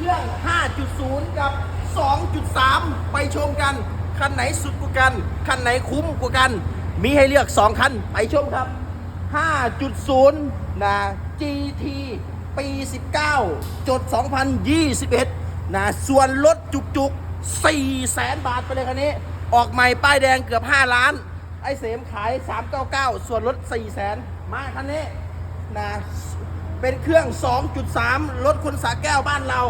เครื่อง 5.0 กับ 2.3 ไปชมกัน คันไหนสุดกว่ากัน คันไหนคุ้มกว่ากัน มีให้เลือก 2 คัน ไปชมครับ 5.0 นะ GT ปี 19 จด 2021 นะ ส่วนลดจุกๆ 4 แสนบาทไปเลยคันนี้ ออกใหม่ป้ายแดงเกือบ 5 ล้าน ไอเสมขาย 399 ส่วนลด 4 แสน มาคันนี้นะเป็นเครื่อง 2.3 รถคนสาแก้วบ้านเรา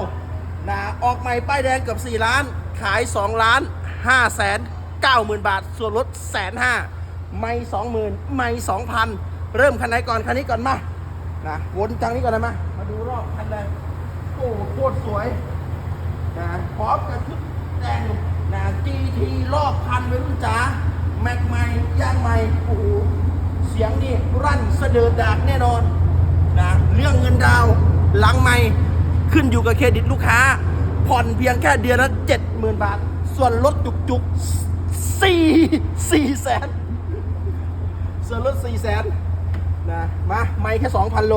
นะออกใหม่ป้ายแดงเกือบ 4 ล้าน ขาย 2 ล้าน5แสน9หมื่นบาท ส่วนลดแสนห้าไม่สองหมื่นไม่สองพันเริ่มคันไหนก่อน คันนี้ก่อนมานะวนทางนี้ก่อนนะมามาดูรอบคันเลยโอ้โคตรสวยนะพร้อมกับชุดแต่งนะ GT รอบคันเลยรุ่นจ๋าแม็กใหม่ยางใหม่โอ้โหเสียงนี่รั่นเสดิร์ดากแน่นอนนะเรื่องเงินดาวหลังใหม่ ขึ้นอยู่กับเครดิตลูกค้า ผ่อนเพียงแค่เดือนละเจ็ดหมื่นบาท ส่วนลดจุกจุกสี่สี่แสนส่วนลดสี่แสนนะมาไม่แค่สองพันโล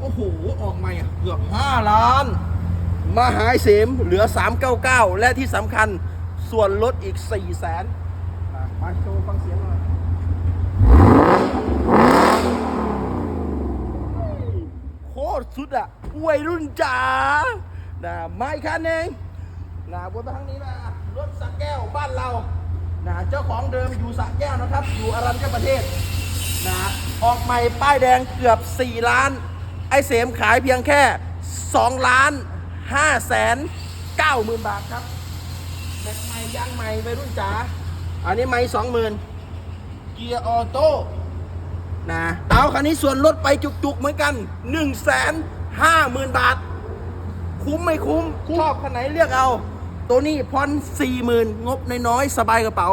โอ้โห ออกใหม่เกือบ5ล้าน มาหายเสมเหลือ399และที่สำคัญส่วนลดอีก4แสนมาโชว์ฟังเสียงหน่อยโคตรสุดอะ วัยรุ่นจ๋านะมาอีกคันหนึ่งนะบนทางนี้นะรถสระแก้วบ้านเรานะเจ้าของเดิมอยู่สระแก้วนะครับ อยู่อรัญญประเทศนะออกใหม่ป้ายแดงเกือบ 4 ล้าน ไอเสมขายเพียงแค่ 2 ล้าน5แสน9หมื่นบาทครับแม็กใหม่ยางใหม่ไปรุ่นจ๋าอันนี้ไม่สองหมื่นเกียร์ออโต้นะเอาคันนี้ส่วนลดไปจุกๆเหมือนกัน1นึ่งแสน ห้าหมื่นบาท คุ้มไม่คุ้มชอบคันไหนเลือกเอา ตัวนี้พอนสี่หมื่นงบน้อยๆสบายกระเป๋า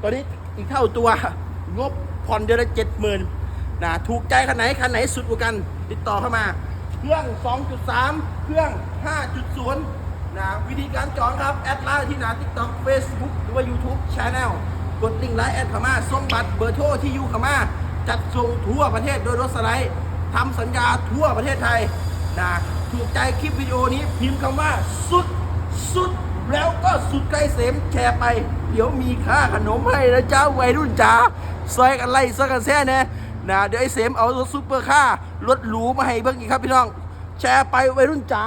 ตัวนี้อีกเท่าตัวงบผ่อนเดือนละเจ็ดหมื่นนะถูกใจคันไหนคันไหนสุดกว่ากัน ติดต่อเข้ามา เครื่อง 2.3 เครื่อง 5.0นะวิธีการจองครับ แอดไลน์ที่หนา TikTok Facebook หรือว่า YouTube Channel กดลิงก์ไลน์แอดเข้ามาส่งบัตรเบอร์โทรที่อยู่เข้ามาจัดส่งทั่วประเทศโดยรถสไลด์ทำสัญญาทั่วประเทศไทย นะถูกใจคลิปวิดีโอนี้พิมพ์คำว่าสุดสุดแล้วก็สุดใกล้เสมแชร์ไป เดี๋ยวมีค่าขนมให้นะจ้าวัยรุ่นจ๋าซอยกันไล่ซอยกันแซ่แน่นะเดี๋ยวไอ้เสมเอารถซุปเปอร์ค่ารถหรูมาให้เพิ่งอีกครับพี่น้อง แชร์ไปวัยรุ่นจ๋า